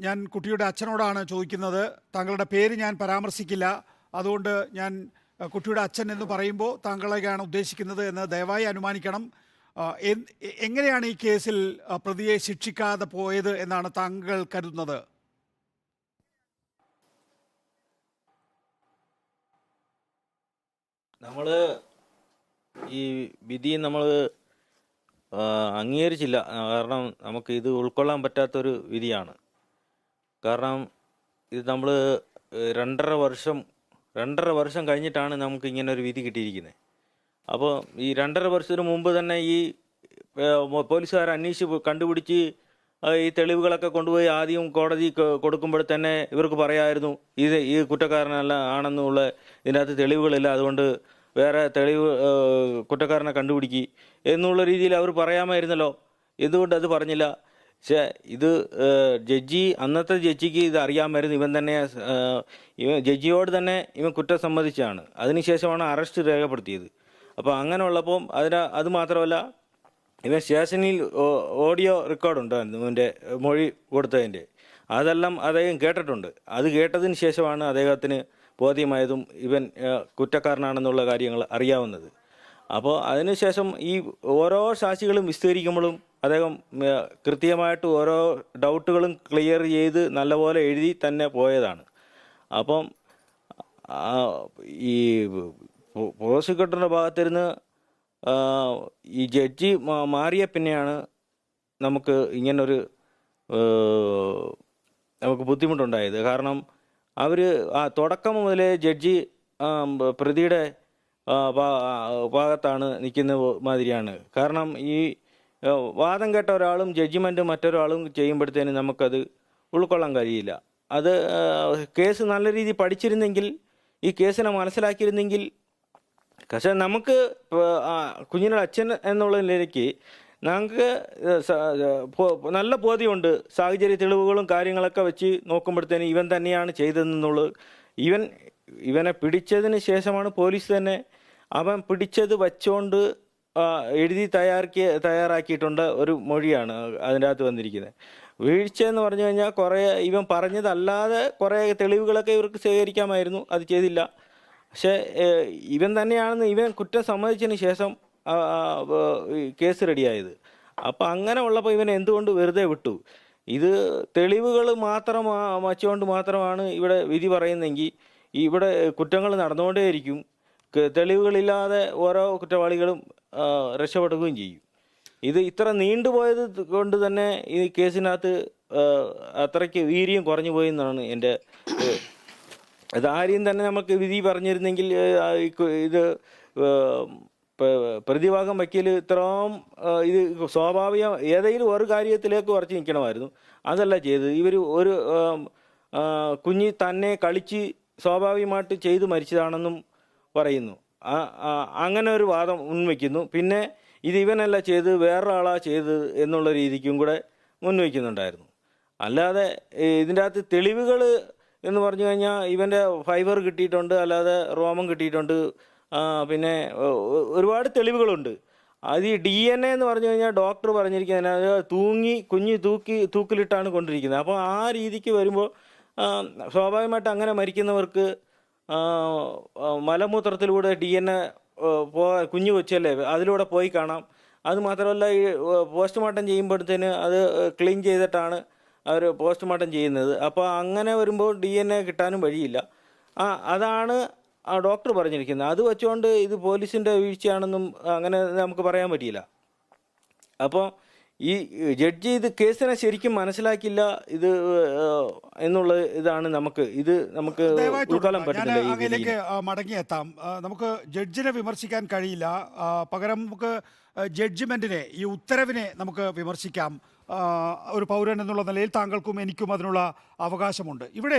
ഞാൻ കുട്ടിയുടെ അച്ഛനോടാണ് ചോദിക്കുന്നത്. താങ്കളുടെ പേര് ഞാൻ പരാമർശിക്കില്ല. അതുകൊണ്ട് ഞാൻ കുട്ടിയുടെ അച്ഛൻ എന്ന് പറയുമ്പോൾ താങ്കളെയാണ് ഉദ്ദേശിക്കുന്നത് എന്ന് ദയവായി അനുമാനിക്കണം. എങ്ങനെയാണ് ഈ കേസിൽ പ്രതിയെ ശിക്ഷിക്കാതെ പോയത് എന്നാണ് താങ്കൾ കരുതുന്നത്? നമ്മൾ ഈ വിധി നമ്മൾ അംഗീകരിച്ചില്ല. കാരണം നമുക്ക് ഇത് ഉൾക്കൊള്ളാൻ പറ്റാത്തൊരു വിധിയാണ്. കാരണം ഇത് നമ്മൾ രണ്ടര വർഷം രണ്ടര വർഷം കഴിഞ്ഞിട്ടാണ് നമുക്ക് ഇങ്ങനെ ഒരു വിധി കിട്ടിയിരിക്കുന്നത് അപ്പോൾ ഈ രണ്ടര വർഷത്തിന് മുമ്പ് തന്നെ ഈ പോലീസുകാർ അന്വേഷിച്ച് കണ്ടുപിടിച്ച് ഈ തെളിവുകളൊക്കെ കൊണ്ടുപോയി ആദ്യം കോടതി കൊടുക്കുമ്പോൾ തന്നെ ഇവർക്ക് പറയായിരുന്നു ഇത് ഈ കുറ്റക്കാരനല്ല ആണെന്നുള്ള ഇതിനകത്ത് തെളിവുകളില്ല. അതുകൊണ്ട് വേറെ തെളിവ് കുറ്റക്കാരനെ കണ്ടുപിടിക്കി എന്നുള്ള രീതിയിൽ അവർ പറയാമായിരുന്നല്ലോ. എന്തുകൊണ്ട് അത് പറഞ്ഞില്ല? പക്ഷേ ഇത് ജഡ്ജി അന്നത്തെ ജഡ്ജിക്ക് ഇത് അറിയാമായിരുന്നു. ഇവൻ തന്നെ ഇവൻ ജഡ്ജിയോട് തന്നെ ഇവൻ കുറ്റം സമ്മതിച്ചാണ് അതിനുശേഷമാണ് അറസ്റ്റ് രേഖപ്പെടുത്തിയത്. അപ്പോൾ അങ്ങനെ ഉള്ളപ്പം അതിന് അത് മാത്രമല്ല ഇവൻ സ്റ്റേഷനിൽ ഓഡിയോ റെക്കോർഡ് ഉണ്ടായിരുന്നു ഇവന്റെ മൊഴി കൊടുത്തതിന്റെ. അതെല്ലാം അദ്ദേഹം കേട്ടിട്ടുണ്ട്. അത് കേട്ടതിന് ശേഷമാണ് അദ്ദേഹത്തിന് ബോധ്യമായതും ഇവൻ കുറ്റക്കാരനാണെന്നുള്ള കാര്യങ്ങൾ അറിയാവുന്നത്. അപ്പോൾ അതിനുശേഷം ഈ ഓരോ സാക്ഷികളും വിസ്തരിക്കുമ്പോഴും അദ്ദേഹം കൃത്യമായിട്ട് ഓരോ ഡൗട്ടുകളും ക്ലിയർ ചെയ്ത് നല്ലപോലെ എഴുതി തന്നെ പോയതാണ്. അപ്പം ഈ പ്രോസിക്യൂട്ടറിന്റെ ഭാഗത്തിരുന്ന് ഈ ജഡ്ജി മാറിയ പിന്നെയാണ് നമുക്ക് ഇങ്ങനൊരു നമുക്ക് ബുദ്ധിമുട്ടുണ്ടായത്. കാരണം അവർ ആ തുടക്കം മുതലേ ജഡ്ജി പ്രതിയുടെ ഭാഗത്താണ് നിൽക്കുന്ന മാതിരിയാണ്. കാരണം ഈ വാദം കേട്ട ഒരാളും ജഡ്ജിമെന്റും മറ്റൊരാളും ചെയ്യുമ്പോഴത്തേന് നമുക്കത് ഉൾക്കൊള്ളാൻ കഴിയില്ല. അത് കേസ് നല്ല രീതിയിൽ പഠിച്ചിരുന്നെങ്കിൽ ഈ കേസിനെ മനസ്സിലാക്കിയിരുന്നെങ്കിൽ പക്ഷെ നമുക്ക് കുഞ്ഞിന്റെ അച്ഛൻ എന്നുള്ള നിലയ്ക്ക് ഞങ്ങൾക്ക് നല്ല ബോധ്യമുണ്ട്. സാഹചര്യ തെളിവുകളും കാര്യങ്ങളൊക്കെ വെച്ച് നോക്കുമ്പോഴത്തേന് ഇവൻ തന്നെയാണ് ചെയ്തതെന്നുള്ളത് ഇവൻ ഇവനെ പിടിച്ചതിന് ശേഷമാണ് പോലീസ് തന്നെ അവൻ പിടിച്ചത് വച്ചുകൊണ്ട് എഴുതി തയ്യാറാക്കിയ തയ്യാറാക്കിയിട്ടുണ്ട് ഒരു മൊഴിയാണ് അതിന്റെ അകത്ത് വന്നിരിക്കുന്നത്. വീഴ്ച എന്ന് പറഞ്ഞു കഴിഞ്ഞാൽ കുറേ ഇവൻ പറഞ്ഞതല്ലാതെ കുറേ തെളിവുകളൊക്കെ ഇവർക്ക് ശേഖരിക്കാമായിരുന്നു. അത് ചെയ്തില്ല. പക്ഷേ ഇവൻ തന്നെയാണെന്ന് ഇവൻ കുറ്റം സമ്മതിച്ചതിന് ശേഷം കേസ് റെഡിയായത്. അപ്പം അങ്ങനെ ഉള്ളപ്പോൾ ഇവൻ എന്തുകൊണ്ട് വെറുതെ വിട്ടു? ഇത് തെളിവുകൾ മാത്രം വച്ചുകൊണ്ട് മാത്രമാണ് ഇവിടെ വിധി പറയുന്നെങ്കിൽ ഇവിടെ കുറ്റങ്ങൾ നടന്നുകൊണ്ടേയിരിക്കും. തെളിവുകളില്ലാതെ ഓരോ കുറ്റവാളികളും രക്ഷപ്പെടുകയും ചെയ്യും. ഇത് ഇത്ര നീണ്ടുപോയത് കൊണ്ട് തന്നെ ഈ കേസിനകത്ത് അത്രയ്ക്ക് വീര്യം കുറഞ്ഞു പോയി എന്നാണ് എന്റെ ഇത് ആരെയും തന്നെ നമുക്ക് വിധി പറഞ്ഞിരുന്നെങ്കിൽ ഇത് പ്രതിഭാഗം വക്കീൽ ഇത്രയും ഇത് സ്വാഭാവിക ഏതെങ്കിലും ഒരു കാര്യത്തിലേക്ക് ഉറച്ചു നിൽക്കണമായിരുന്നു. അതല്ല ചെയ്തത്. ഇവർ ഒരു കുഞ്ഞി തന്നെ കളിച്ച് സ്വാഭാവികമായിട്ട് ചെയ്തു മരിച്ചതാണെന്നും പറയുന്നു. അങ്ങനെ ഒരു വാദം മുൻവെക്കുന്നു പിന്നെ ഇത് ഇവനല്ല ചെയ്ത് വേറൊരാളാ ചെയ്തത് എന്നുള്ള രീതിക്കും കൂടെ മുൻവയ്ക്കുന്നുണ്ടായിരുന്നു അല്ലാതെ ഇതിന്റെ അകത്ത് തെളിവുകൾ എന്ന് പറഞ്ഞു കഴിഞ്ഞാൽ ഇവന്റെ ഫൈബർ കിട്ടിയിട്ടുണ്ട് അല്ലാതെ റോമം കിട്ടിയിട്ടുണ്ട് പിന്നെ ഒരുപാട് തെളിവുകളുണ്ട്. അത് ഈ ഡി എൻ എ എന്ന് പറഞ്ഞു കഴിഞ്ഞാൽ ഡോക്ടർ പറഞ്ഞിരിക്കുന്നത് തൂങ്ങി കുഞ്ഞ് തൂക്കി തൂക്കിലിട്ടാണ് കൊണ്ടിരിക്കുന്നത്. അപ്പോൾ ആ രീതിക്ക് വരുമ്പോൾ സ്വാഭാവികമായിട്ട് അങ്ങനെ മരിക്കുന്നവർക്ക് മലമൂത്രത്തിലൂടെ ഡി എൻ എ പോ കുഞ്ഞു കൊച്ചല്ലേ അതിലൂടെ പോയി കാണാം. അത് മാത്രമല്ല ഈ പോസ്റ്റ്മോർട്ടം ചെയ്യുമ്പോഴത്തേന് അത് ക്ലീൻ ചെയ്തിട്ടാണ് അവർ പോസ്റ്റ്മോർട്ടം ചെയ്യുന്നത്. അപ്പോൾ അങ്ങനെ വരുമ്പോൾ ഡി എൻ എ കിട്ടാനും വഴിയില്ല. ആ അതാണ് ആ ഡോക്ടർ പറഞ്ഞിരിക്കുന്നത് അത് വെച്ചുകൊണ്ട് ഇത് പോലീസിന്റെ വീഴ്ചയാണെന്നും അങ്ങനെ നമുക്ക് പറയാൻ പറ്റിയില്ല. അപ്പോൾ ഈ ജഡ്ജി ഇത് കേസിനെ ശരിക്കും മനസ്സിലാക്കില്ല ഇത് എന്നുള്ള ഇതാണ് നമുക്ക് ഇത് നമുക്ക് ഉൾക്കൊള്ളാൻ പറ്റില്ല മടങ്ങിയെത്താം. നമുക്ക് ജഡ്ജിനെ വിമർശിക്കാൻ കഴിയില്ല. പകരം നമുക്ക് ജഡ്ജ്മെന്റിനെ ഈ ഉത്തരവിനെ നമുക്ക് വിമർശിക്കാം. ഒരു പൗരൻ എന്നുള്ള നിലയിൽ താങ്കൾക്കും എനിക്കും അതിനുള്ള അവകാശമുണ്ട്. ഇവിടെ